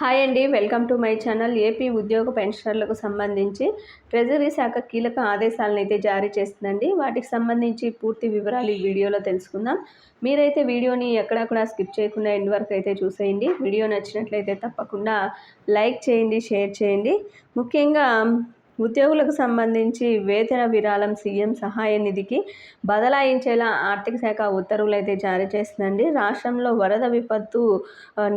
Hi అండి welcome to my channel AP ఉద్యోగ పెన్షనర్లకు సంబంధించి. ట్రెజరీ శాఖ కీలక ఆదేశాలను అయితే జారీ చేస్తుందండి. వాటికి సంబంధించి పూర్తి వివరాలు ఈ వీడియోలో తెలుసుకుందాం. మీరైతే వీడియోని ఎక్కడా కూడా స్కిప్ చేయకుండా ఎండ్ వరకు అయితే చూసేయండి. వీడియో నచ్చినట్లయితే తప్పకుండా లైక్ చేయండి షేర్ చేయండి. ముఖ్యంగా ఉద్యోగులకు సంబంధించి వేతన విరాళం సీఎం సహాయ నిధికి బదలాయించేలా ఆర్థిక శాఖ ఉత్తర్వులు అయితే జారీ చేస్తుందండి రాష్ట్రంలో వరద విపత్తు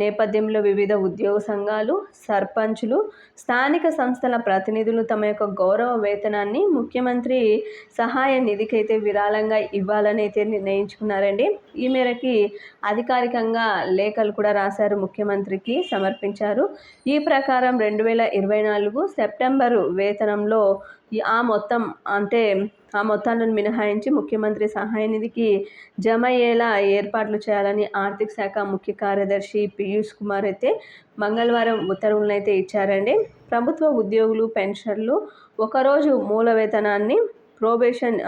నేపథ్యంలో వివిధ ఉద్యోగ సంఘాలు సర్పంచులు స్థానిక సంస్థల ప్రతినిధులు తమ యొక్క గౌరవ వేతనాన్ని ముఖ్యమంత్రి సహాయ నిధికి అయితే విరాళంగా ఇవ్వాలని అయితే నిర్ణయించుకున్నారండి. ఈ మేరకి అధికారికంగా లేఖలు కూడా రాశారు ముఖ్యమంత్రికి సమర్పించారు. ఈ ప్రకారం రెండు వేల ఇరవై నాలుగు సెప్టెంబరు వేతనం స్థానంలో ఆ మొత్తం అంటే ఆ మొత్తాలను మినహాయించి ముఖ్యమంత్రి సహాయ నిధికి జమ అయ్యేలా ఏర్పాట్లు చేయాలని ఆర్థిక శాఖ ముఖ్య కార్యదర్శి పీయూష్ కుమార్ అయితే మంగళవారం ఉత్తర్వులను అయితే ఇచ్చారండి. ప్రభుత్వ ఉద్యోగులు పెన్షన్లు ఒకరోజు మూల వేతనాన్ని ప్రొబేషన్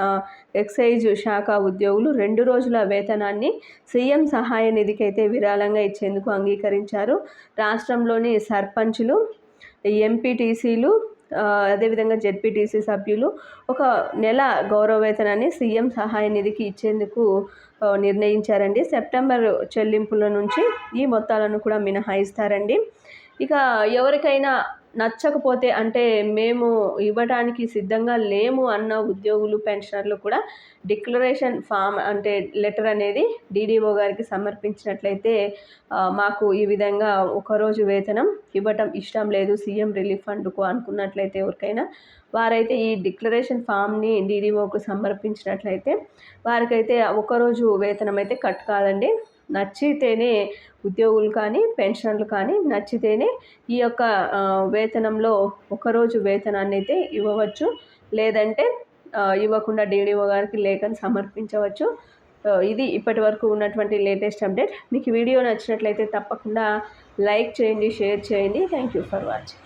ఎక్సైజ్ శాఖ ఉద్యోగులు రెండు రోజుల వేతనాన్ని సీఎం సహాయ నిధికి అయితే విరాళంగా ఇచ్చేందుకు అంగీకరించారు. రాష్ట్రంలోని సర్పంచులు ఎంపీటీసీలు అదేవిధంగా జెడ్పీటీసీ సభ్యులు ఒక నెల గౌరవ వేతనాన్ని సీఎం సహాయ నిధికి ఇచ్చేందుకు నిర్ణయించారండి. సెప్టెంబర్ చెల్లింపుల నుంచి ఈ మొత్తాలను కూడా మినహాయిస్తారండి. ఇక ఎవరికైనా నచ్చకపోతే అంటే మేము ఇవ్వడానికి సిద్ధంగా లేము అన్న ఉద్యోగులు పెన్షనర్లు కూడా డిక్లరేషన్ ఫామ్ అంటే లెటర్ అనేది డీడీఓ గారికి సమర్పించినట్లయితే మాకు ఈ విధంగా ఒకరోజు వేతనం ఇవ్వటం ఇష్టం లేదు. సీఎం రిలీఫ్ ఫండ్కు అనుకున్నట్లయితే ఎవరికైనా వారైతే ఈ డిక్లరేషన్ ఫామ్ని డీడీఓకు సమర్పించినట్లయితే వారికైతే ఒకరోజు వేతనం అయితే కట్ కాదండి. నచ్చితేనే ఉద్యోగులు కానీ పెన్షన్లు కానీ నచ్చితేనే ఈ యొక్క వేతనంలో ఒకరోజు వేతనాన్ని అయితే ఇవ్వవచ్చు. లేదంటే ఇవ్వకుండా డీడీఓ గారికి లేఖను సమర్పించవచ్చు. ఇది ఇప్పటి వరకు ఉన్నటువంటి లేటెస్ట్ అప్డేట్. మీకు వీడియో నచ్చినట్లయితే తప్పకుండా లైక్ చేయండి షేర్ చేయండి. Thank you for watching.